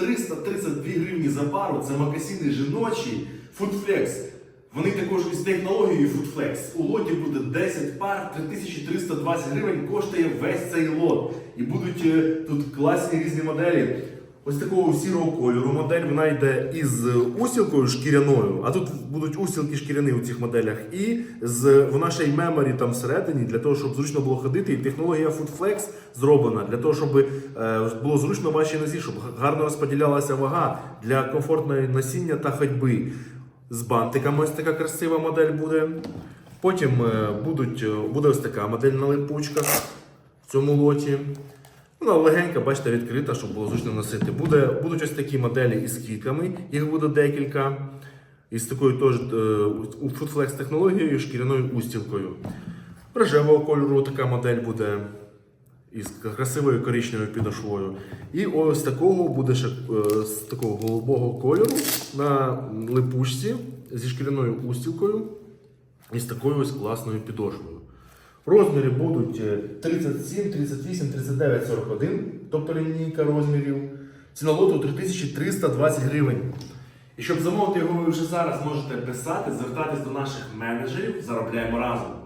332 гривні за пару це макасіни жіночі Foodflex. Вони також із технологією Foodflex. У лоті буде 10 пар, 3320 гривень коштує весь цей лот. І будуть е, тут класні різні моделі. Ось такого сірого кольору модель вона йде із устілкою шкіряною, а тут будуть устілки шкіряні у цих моделях, і з вона ще меморі там всередині для того, щоб зручно було ходити. І технологія Foodflex зроблена для того, щоб е, було зручно вашій нозі, щоб гарно розподілялася вага для комфортної носіння та ходьби. З бантиками ось така красива модель буде. Потім е, будуть, е, буде ось така модель на липучках в цьому лоті. Вона легенька, бачите, відкрита, щоб було зручно носити. Буде, будуть ось такі моделі із квітками, їх буде декілька. Із такою теж е, у Foodflex технологією, шкіряною устілкою. Рожевого кольору така модель буде із красивою коричневою підошвою. І ось такого буде ще е, з такого голубого кольору на липучці зі шкіряною устілкою і з такою ось класною підошвою. Розміри будуть е, 37, 38, 39, 41, тобто лінійка розмірів. Ціна лоту 3320 гривень. І щоб замовити його ви вже зараз можете писати, звертатись до наших менеджерів, заробляємо разом.